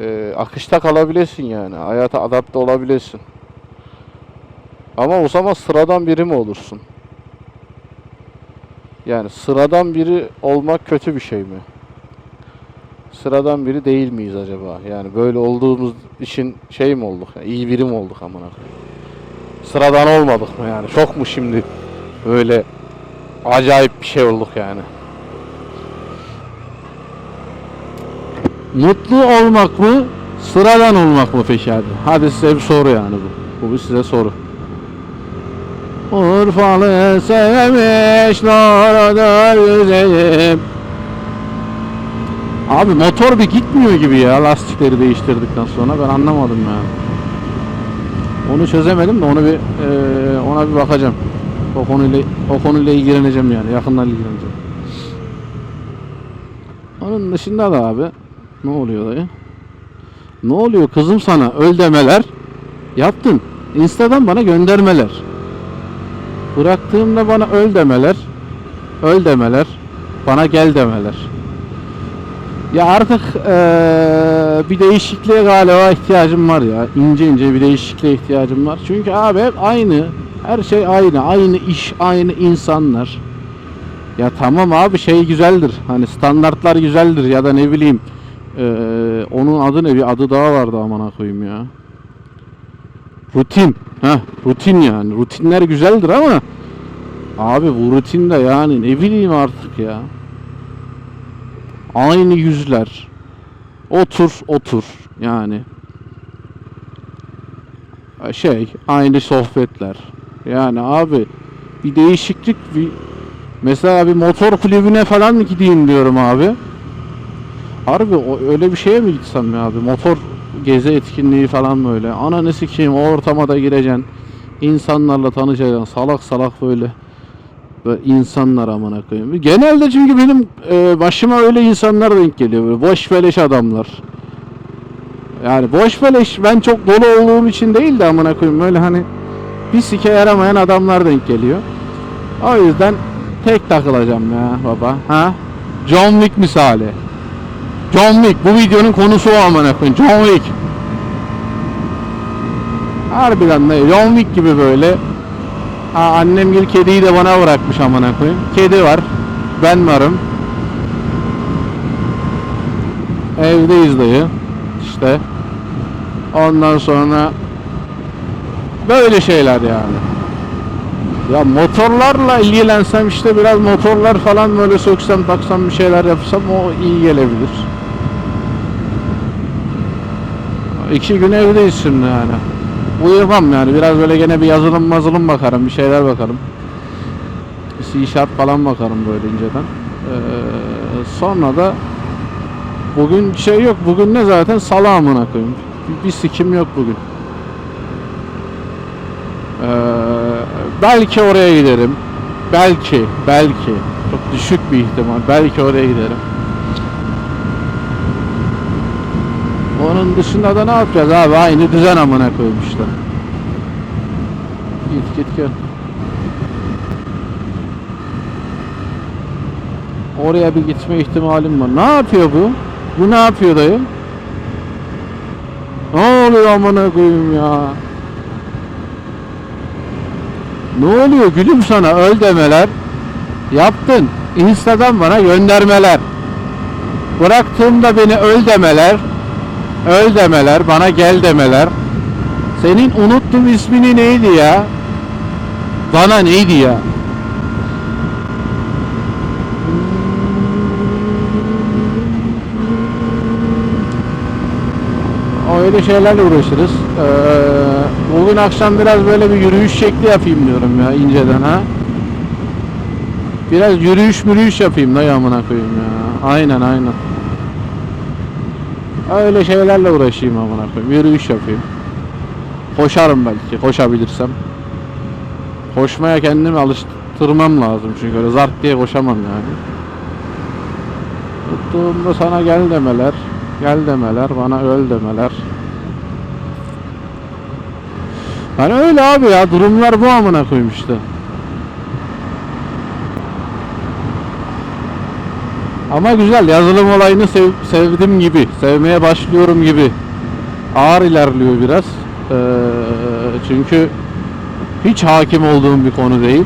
e, akışta kalabilirsin yani. Hayata adapte olabilirsin. Ama o zaman sıradan biri mi olursun? Yani sıradan biri olmak kötü bir şey mi? Sıradan biri değil miyiz acaba? Yani böyle olduğumuz için şey mi olduk? Yani iyi biri mi olduk amına? Sıradan olmadık mı yani? Çok mu şimdi böyle acayip bir şey olduk yani? Mutlu olmak mı? Sıradan olmak mı peki hadi? Size bir soru yani bu. Bu bir size soru. Urfalı sevmiş Lora'da yüzeyim. Abi motor bir gitmiyor gibi ya lastikleri değiştirdikten sonra ben anlamadım ya. Onu çözemedim de onu bir eee, ona bir bakacağım. O konuyla o konuyla ilgileneceğim yani yakından ilgileneceğim. Onun dışında da abi ne oluyor dayı? Ne oluyor kızım sana öl demeler yaptın. Insta'dan bana göndermeler. Bıraktığımda bana öl demeler. Öl demeler. Bana gel demeler. Ya artık eee, bir değişikliğe galiba ihtiyacım var ya. İnce ince bir değişikliğe ihtiyacım var. Çünkü abi hep aynı. Her şey aynı. Aynı iş, aynı insanlar. Ya tamam abi şey güzeldir. Hani standartlar güzeldir ya da ne bileyim. Eee, onun adı ne? Bir adı daha vardı amına koyayım ya. Rutin. Heh, rutin yani. Rutinler güzeldir ama abi bu rutinde yani ne bileyim artık ya. Aynı yüzler. Otur otur yani. Şey aynı sohbetler. Yani abi bir değişiklik bir mesela bir motor kulübüne falan mı gideyim diyorum abi. Harbi öyle bir şeye mi gitsem ya abi? Motor gezi etkinliği falan böyle. Ananı sikeyim o ortama da gireceksin. İnsanlarla tanışacaksın. Salak salak böyle. Böyle insanlar amına koyayım. Genelde çünkü benim e, başıma öyle insanlar denk geliyor. Böyle boş beleş adamlar. Yani boş beleş ben çok dolu olduğum için değil de amına koyayım. Böyle hani bir sike yaramayan adamlar denk geliyor. O yüzden tek takılacağım ya baba. Ha? John Wick misali. John Wick. Bu videonun konusu o amına koyayım. John Wick. Harbiden de John Wick gibi böyle. Ha, annem gel kediyi de bana bırakmış amına koyayım. Kedi var. Ben varım. Evdeyiz dayı. İşte. Ondan sonra böyle şeyler yani. Ya motorlarla ilgilensem işte biraz motorlar falan böyle söksem taksam bir şeyler yapsam o iyi gelebilir. İki gün evdeyiz şimdi yani. Uyumam yani biraz böyle gene bir yazılım mazılım bakarım bir şeyler bakarım. C Sharp falan bakarım böyle inceden. Ee, sonra da bugün şey yok bugün ne zaten salı amına koyayım. Bir, bir sikim yok bugün. Ee, belki oraya giderim. Belki, belki. Çok düşük bir ihtimal. Belki oraya giderim. Onun dışında da ne yapacağız abi? Aynı düzen amına işte. Git git gel. Oraya bir gitme ihtimalim var. Ne yapıyor bu? Bu ne yapıyor dayı? Ne oluyor amına koyayım ya? Ne oluyor gülüm sana öl demeler. Yaptın. Insta'dan bana göndermeler. Bıraktığımda beni öl demeler. Öl demeler, bana gel demeler. Senin unuttum ismini neydi ya? Bana neydi ya? Öyle şeylerle uğraşırız. Ee, bugün akşam biraz böyle bir yürüyüş şekli yapayım diyorum ya inceden ha. Biraz yürüyüş mürüyüş yapayım da amına koyayım ya. Aynen aynen. Öyle şeylerle uğraşayım amına koyayım. Yürüyüş yapayım. Koşarım belki koşabilirsem. Koşmaya kendimi alıştırmam lazım çünkü öyle zart diye koşamam yani. Tuttuğumda sana gel demeler, gel demeler, bana öl demeler. Hani öyle abi ya durumlar bu amına koyayım işte. Ama güzel yazılım olayını sev, sevdim gibi. Sevmeye başlıyorum gibi. Ağır ilerliyor biraz. Ee, çünkü hiç hakim olduğum bir konu değil.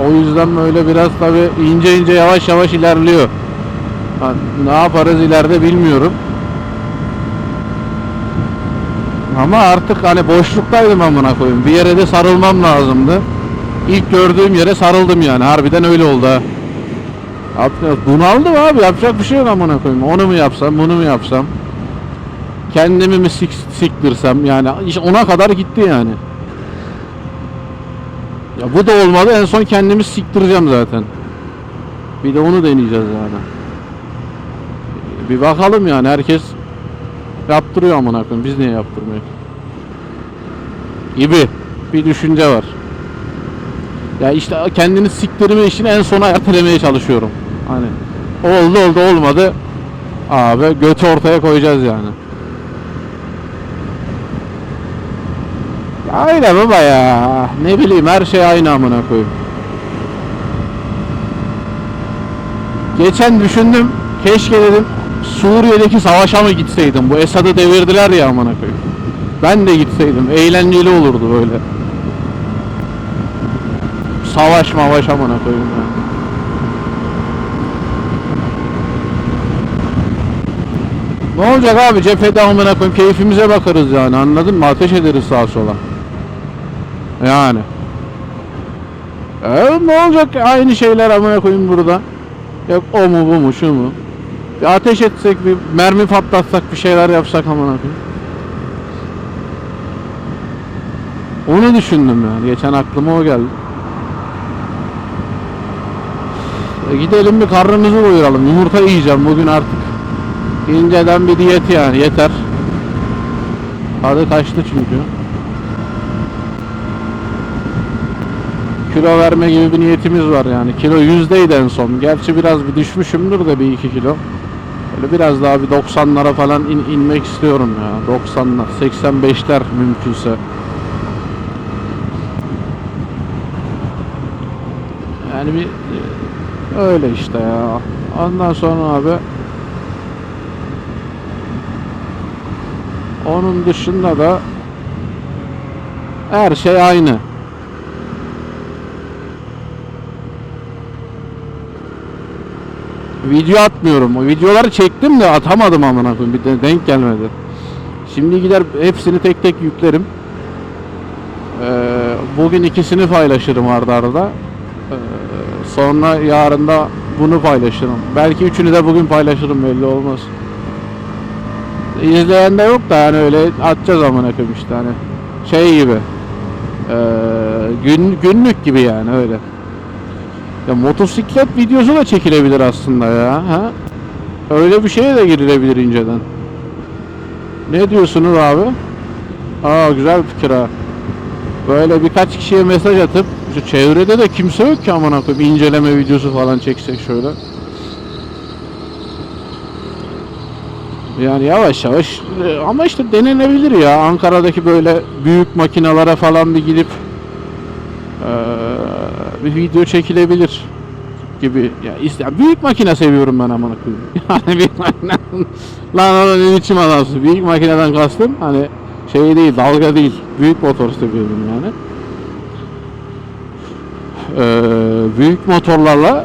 O yüzden böyle biraz tabi ince ince yavaş yavaş ilerliyor. Ha, ne yaparız ileride bilmiyorum. Ama artık hani boşluktaydım amına koyayım. Bir yere de sarılmam lazımdı. İlk gördüğüm yere sarıldım yani. Harbiden öyle oldu ha. Bunaldım abi. Yapacak bir şey yok amına koyayım. Onu mu yapsam, bunu mu yapsam? Kendimi mi sik siktirsem yani iş ona kadar gitti yani. Ya bu da olmadı. En son kendimi siktireceğim zaten. Bir de onu deneyeceğiz yani. Bir bakalım yani herkes yaptırıyor amına koyayım. Biz niye yaptırmıyoruz? Gibi bir düşünce var. Ya işte kendini siktirme işini en sona ertelemeye çalışıyorum. Hani oldu oldu olmadı. Abi götü ortaya koyacağız yani. Aynen baba ya. Ne bileyim her şey aynı amına koyayım. Geçen düşündüm. Keşke dedim Suriye'deki savaşa mı gitseydim? Bu Esad'ı devirdiler ya amına koyayım. Ben de gitseydim. Eğlenceli olurdu böyle. Savaş mavaş amına koyayım ya. Ne olacak abi cephede amına koyayım keyfimize bakarız yani anladın mı? Ateş ederiz sağa sola. Yani. E, ne olacak aynı şeyler amına koyayım burada. Yok o mu bu mu şu mu? Bir ateş etsek bir mermi patlatsak bir şeyler yapsak amına koyayım. Onu düşündüm yani. Geçen aklıma o geldi. E gidelim bir karnımızı doyuralım. Yumurta yiyeceğim bugün artık. İnceden bir diyet yani yeter. Tadı kaçtı çünkü. Kilo verme gibi bir niyetimiz var yani. Kilo yüzdeydi en son. Gerçi biraz bir düşmüşümdür de bir iki kilo. Böyle biraz daha bir 90'lara falan in, inmek istiyorum ya. 90'lar, 85'ler mümkünse. Yani bir öyle işte ya. Ondan sonra abi onun dışında da her şey aynı. Video atmıyorum. O videoları çektim de atamadım amına koyayım. Bir de denk gelmedi. Şimdi gider hepsini tek tek yüklerim. Ee, bugün ikisini paylaşırım arda arda. Ee, sonra yarın da bunu paylaşırım. Belki üçünü de bugün paylaşırım belli olmaz. İzleyen de yok da yani öyle atacağız amına koyayım işte hani şey gibi. Ee, gün günlük gibi yani öyle. Ya motosiklet videosu da çekilebilir aslında ya. Ha? Öyle bir şeye de girilebilir inceden. Ne diyorsunuz abi? Aa güzel fikir ha. Böyle birkaç kişiye mesaj atıp şu çevrede de kimse yok ki amına koyayım inceleme videosu falan çeksek şöyle. Yani yavaş yavaş e, ama işte denenebilir ya Ankara'daki böyle büyük makinalara falan bir gidip eee, bir video çekilebilir gibi ya iste büyük makine seviyorum ben amına koyayım. Yani büyük makine lan oğlum ne biçim adamsın. Büyük makineden kastım hani şey değil dalga değil. Büyük motor seviyorum yani. Eee, büyük motorlarla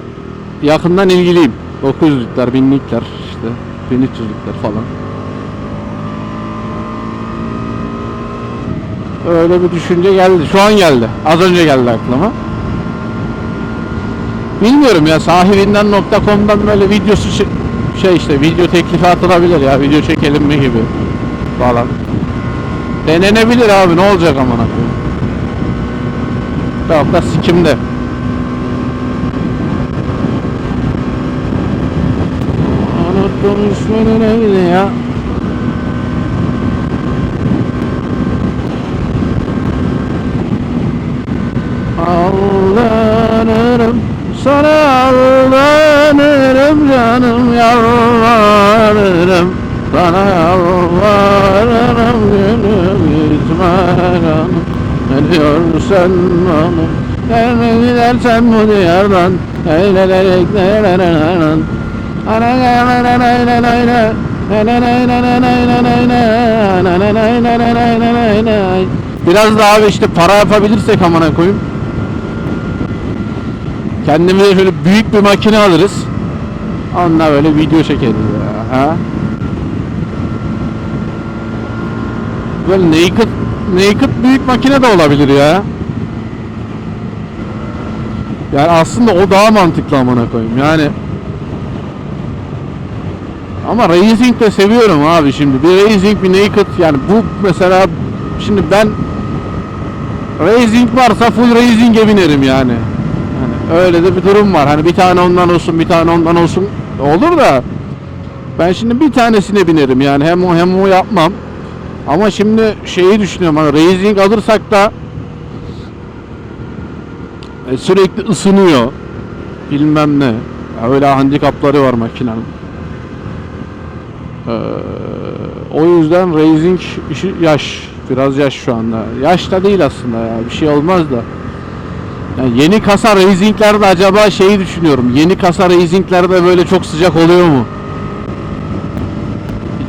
yakından ilgiliyim. 900'lükler, 1000'likler işte 1300'lükler falan. Öyle bir düşünce geldi. Şu an geldi. Az önce geldi aklıma. Bilmiyorum ya sahibinden.com'dan böyle videosu şey işte video teklifi atılabilir ya video çekelim mi gibi falan. Denenebilir abi ne olacak amına koyayım. Yok da sikimde. İsmini neydi ya? Aldanırım sana aldanırım canım yalvarırım. Sana yalvarırım gülüm gitme canım ne diyorsan bana Gidersen bu diyardan Biraz daha abi işte para yapabilirsek amına koyayım. Kendimize şöyle büyük bir makine alırız. Onunla böyle video çekeriz ya. Ha? Böyle naked, naked büyük makine de olabilir ya. Yani aslında o daha mantıklı amına koyayım. Yani ama racing de seviyorum abi şimdi. Bir racing bir naked yani bu mesela şimdi ben racing varsa full racing'e binerim yani. Hani öyle de bir durum var. Hani bir tane ondan olsun, bir tane ondan olsun olur da ben şimdi bir tanesine binerim yani hem o hem o yapmam. Ama şimdi şeyi düşünüyorum hani racing alırsak da e, sürekli ısınıyor. Bilmem ne. Öyle handikapları var makinenin. Ee, o yüzden racing işi yaş. Biraz yaş şu anda. Yaş da değil aslında ya. Bir şey olmaz da. Yani yeni kasa racinglerde acaba şeyi düşünüyorum. Yeni kasa racinglerde böyle çok sıcak oluyor mu?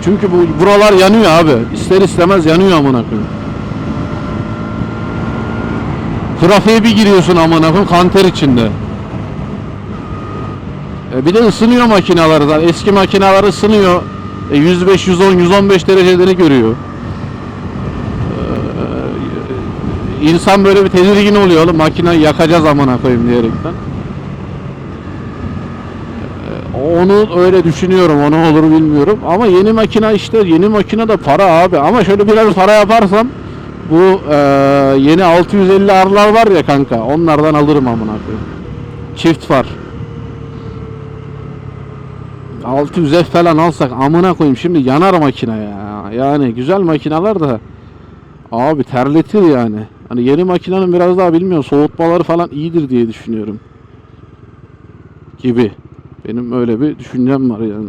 Çünkü bu buralar yanıyor abi. İster istemez yanıyor amına koyayım. Trafiğe bir giriyorsun amına koyayım kanter içinde. E bir de ısınıyor makineler zaten. Eski makineler ısınıyor. E 105, 110, 115 dereceleri görüyor. Ee, insan böyle bir tedirgin oluyor oğlum makineyi yakacağız amına koyayım diyerekten. Ee, Onu öyle düşünüyorum. Onu olur bilmiyorum. Ama yeni makine işte yeni makine de para abi. Ama şöyle biraz para yaparsam bu e, yeni 650 arlar var ya kanka. Onlardan alırım amına koyayım. Çift var. 600 F falan alsak amına koyayım şimdi yanar makine ya. Yani güzel makineler de abi terletir yani. Hani yeni makinenin biraz daha bilmiyorum soğutmaları falan iyidir diye düşünüyorum. Gibi. Benim öyle bir düşüncem var yani.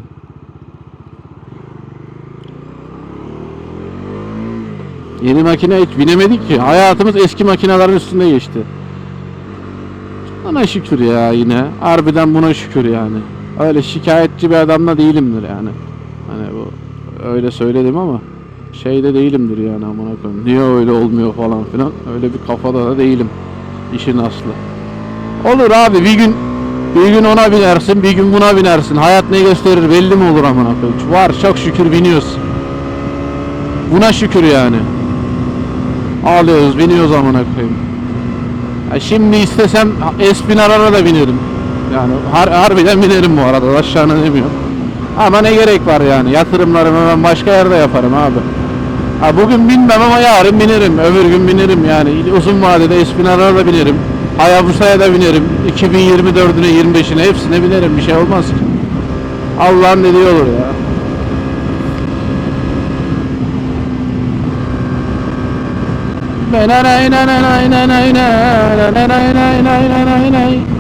Yeni makine hiç binemedik ki. Hayatımız eski makinelerin üstünde geçti. Buna şükür ya yine. Harbiden buna şükür yani. Öyle şikayetçi bir adam da değilimdir yani. Hani bu öyle söyledim ama şeyde değilimdir yani amına koyayım. Niye öyle olmuyor falan filan. Öyle bir kafada da değilim. İşin aslı. Olur abi bir gün bir gün ona binersin, bir gün buna binersin. Hayat ne gösterir belli mi olur amına koyayım. Var çok şükür biniyoruz. Buna şükür yani. Alıyoruz, biniyoruz amına koyayım. Ya şimdi istesem Espinarara da binerim. Yani har harbiden binerim bu arada. Aşağına demiyorum. Ama ne gerek var yani? Yatırımlarımı ben başka yerde yaparım abi. Ha bugün binmem ama yarın binerim. Öbür gün binerim yani. Uzun vadede Espinar'a da binerim. Hayabusa'ya da binerim. 2024'üne 25'ine hepsine binerim. Bir şey olmaz ki. Allah'ın dediği olur ya. Nay nay nay nay nay nay nay nay nay nay nay nay nay nay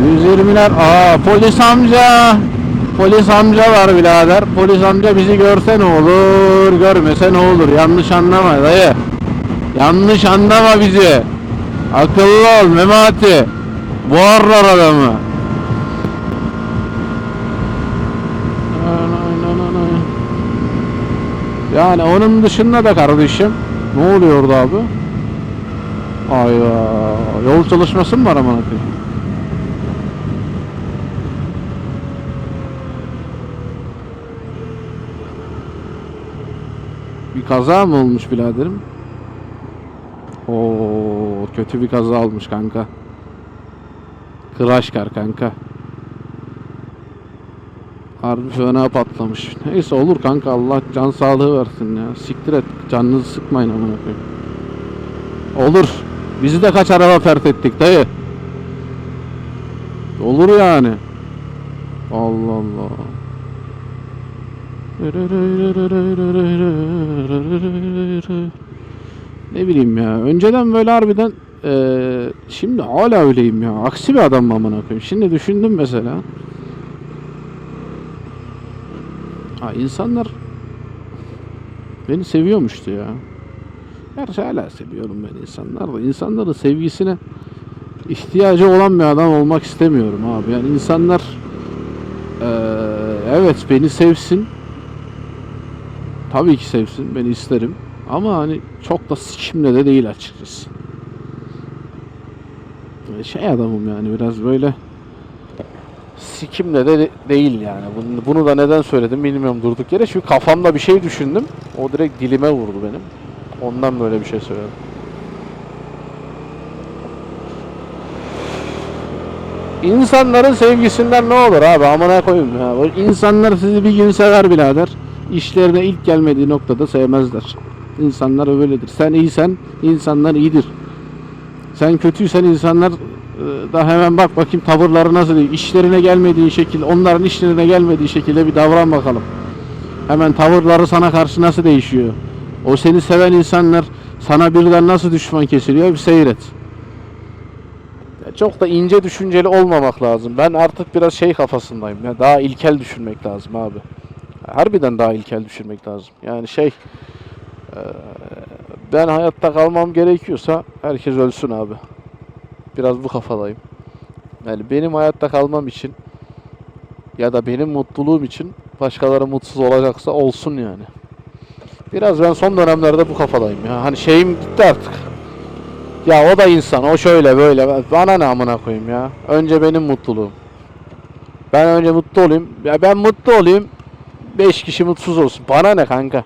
120'ler. Aa polis amca. Polis amca var birader. Polis amca bizi görse ne olur, görmese ne olur. Yanlış anlama dayı. Yanlış anlama bizi. Akıllı ol Memati. Boğarlar adamı. Yani onun dışında da kardeşim ne oluyor orada abi? Ayva yol çalışması mı var aman koyayım? Bir kaza mı olmuş biraderim? Oo kötü bir kaza olmuş kanka. Crash kar kanka. Harbi fena patlamış. Neyse olur kanka Allah can sağlığı versin ya. Siktir et. Canınızı sıkmayın amına koyayım. Olur. Bizi de kaç araba pert ettik dayı. Olur yani. Allah Allah. Ne bileyim ya. Önceden böyle harbiden eee, şimdi hala öyleyim ya. Aksi bir adam mı amına koyayım. Şimdi düşündüm mesela. Ha insanlar Beni seviyormuştu ya. Gerçi hala seviyorum ben insanlar da. İnsanların sevgisine ihtiyacı olan bir adam olmak istemiyorum abi. Yani insanlar eee, evet beni sevsin. Tabii ki sevsin. Beni isterim. Ama hani çok da sikimle de değil açıkçası. Şey adamım yani biraz böyle sikimle de de- değil yani. Bunu, bunu da neden söyledim bilmiyorum durduk yere. Çünkü kafamda bir şey düşündüm. O direkt dilime vurdu benim. Ondan böyle bir şey söyledim. İnsanların sevgisinden ne olur abi amına koyayım ya. İnsanlar sizi bir gün sever birader. İşlerine ilk gelmediği noktada sevmezler. İnsanlar öyledir. Sen iyisen insanlar iyidir. Sen kötüysen insanlar da hemen bak bakayım tavırları nasıl değil. İşlerine gelmediği şekilde, onların işlerine gelmediği şekilde bir davran bakalım. Hemen tavırları sana karşı nasıl değişiyor? O seni seven insanlar sana birden nasıl düşman kesiliyor bir seyret. Çok da ince düşünceli olmamak lazım. Ben artık biraz şey kafasındayım. Ya daha ilkel düşünmek lazım abi. Harbiden daha ilkel düşünmek lazım. Yani şey eee, ben hayatta kalmam gerekiyorsa herkes ölsün abi. Biraz bu kafadayım. Yani benim hayatta kalmam için ya da benim mutluluğum için başkaları mutsuz olacaksa olsun yani. Biraz ben son dönemlerde bu kafadayım ya. Hani şeyim gitti artık. Ya o da insan, o şöyle böyle. Bana ne amına koyayım ya. Önce benim mutluluğum. Ben önce mutlu olayım. Ya ben mutlu olayım. 5 kişi mutsuz olsun. Bana ne kanka?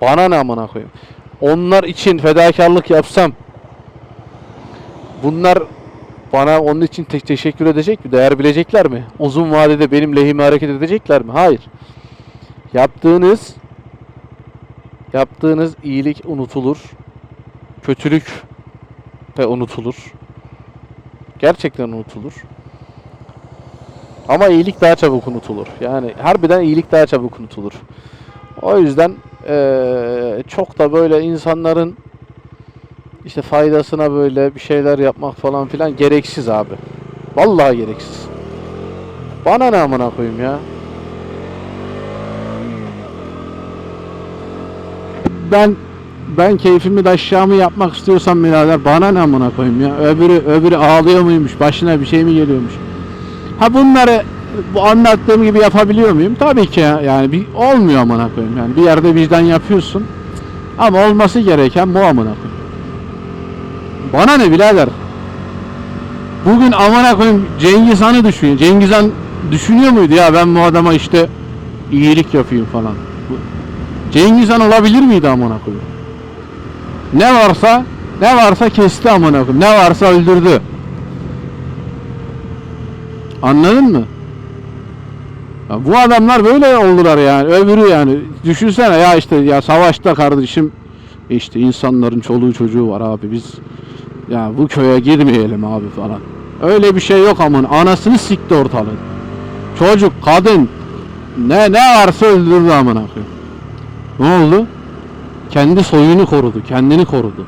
Bana ne amına koyayım? Onlar için fedakarlık yapsam bunlar bana onun için te- teşekkür edecek mi? Değer bilecekler mi? Uzun vadede benim lehime hareket edecekler mi? Hayır. Yaptığınız yaptığınız iyilik unutulur. Kötülük de unutulur. Gerçekten unutulur. Ama iyilik daha çabuk unutulur. Yani harbiden iyilik daha çabuk unutulur. O yüzden eee, çok da böyle insanların işte faydasına böyle bir şeyler yapmak falan filan gereksiz abi. Vallahi gereksiz. Bana ne amına koyayım ya. Ben ben keyfimi de aşağımı yapmak istiyorsam birader bana ne amına koyayım ya. Öbürü öbürü ağlıyor muymuş? Başına bir şey mi geliyormuş? Ha bunları bu anlattığım gibi yapabiliyor muyum? Tabii ki ya. Yani bir olmuyor amına koyayım. Yani bir yerde vicdan yapıyorsun. Ama olması gereken bu amına koyayım. Bana ne birader? Bugün amına koyayım Cengiz Han'ı düşünüyor. Cengiz Han düşünüyor muydu ya ben bu adama işte iyilik yapayım falan. Cengiz Han olabilir miydi amına koyayım? Ne varsa ne varsa kesti amına koyayım. Ne varsa öldürdü. Anladın mı? Ya bu adamlar böyle oldular yani. Öbürü yani. Düşünsene ya işte ya savaşta kardeşim işte insanların çoluğu çocuğu var abi biz ya bu köye girmeyelim abi falan. Öyle bir şey yok amın. Anasını sikti ortalığın. Çocuk, kadın ne ne varsa öldürdü amına koyayım. Ne oldu? Kendi soyunu korudu, kendini korudu.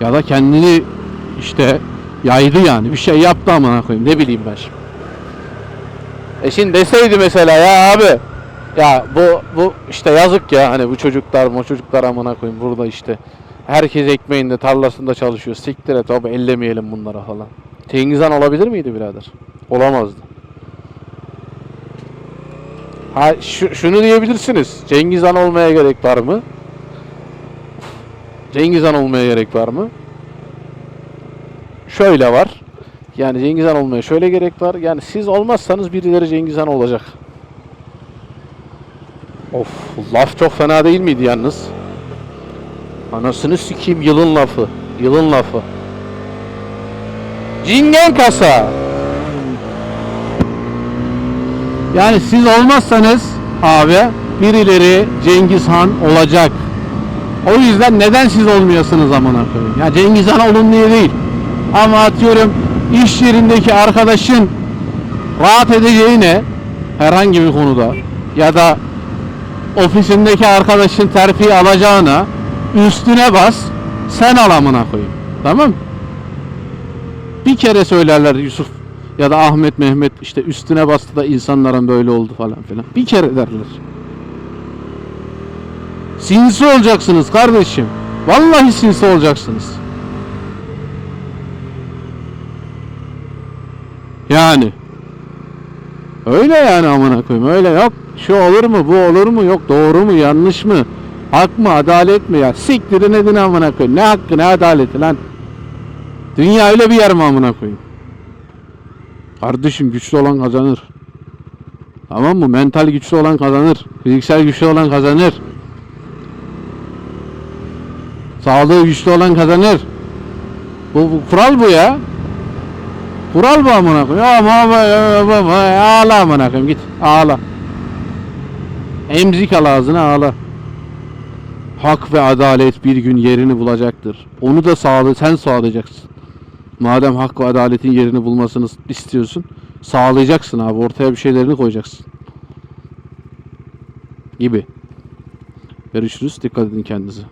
Ya da kendini işte yaydı yani. Bir şey yaptı amına koyayım. Ne bileyim ben şimdi. E şimdi deseydi mesela ya abi ya bu bu işte yazık ya hani bu çocuklar bu çocuklar amına koyayım burada işte herkes ekmeğinde tarlasında çalışıyor siktir et abi ellemeyelim bunlara falan. Cengiz Han olabilir miydi birader? Olamazdı. Ha şu, şunu diyebilirsiniz. Cengiz Han olmaya gerek var mı? Cengiz Han olmaya gerek var mı? Şöyle var. Yani Cengiz Han olmaya şöyle gerek var. Yani siz olmazsanız birileri Cengiz Han olacak. Of laf çok fena değil miydi yalnız? Anasını sikeyim yılın lafı. Yılın lafı. Cingen kasa. Yani siz olmazsanız abi birileri Cengiz Han olacak. O yüzden neden siz olmuyorsunuz amına koyayım? Ya Cengiz Han olun diye değil. Ama atıyorum iş yerindeki arkadaşın rahat edeceğine herhangi bir konuda ya da ofisindeki arkadaşın terfi alacağına üstüne bas sen al amına koyayım. Tamam? Bir kere söylerler Yusuf ya da Ahmet Mehmet işte üstüne bastı da insanların böyle oldu falan filan. Bir kere derler. Sinsi olacaksınız kardeşim. Vallahi sinsi olacaksınız. Yani. Öyle yani amına koyayım. Öyle yok. Şu olur mu? Bu olur mu? Yok doğru mu? Yanlış mı? Hak mı? Adalet mi ya? Siktirin edin amına koyayım. Ne hakkı ne adaleti lan? Dünya öyle bir yer mi amına koyayım? Kardeşim güçlü olan kazanır. Tamam mı? Mental güçlü olan kazanır. Fiziksel güçlü olan kazanır. Sağlığı güçlü olan kazanır. Bu, bu kural bu ya. Kural bu amına koyayım. Ama ama ama ağla amına koyayım git ağla. Emzik al ağzına ağla. Hak ve adalet bir gün yerini bulacaktır. Onu da sağla sen sağlayacaksın. Madem hak ve adaletin yerini bulmasını istiyorsun, sağlayacaksın abi. Ortaya bir şeylerini koyacaksın. Gibi. Görüşürüz. Dikkat edin kendinize.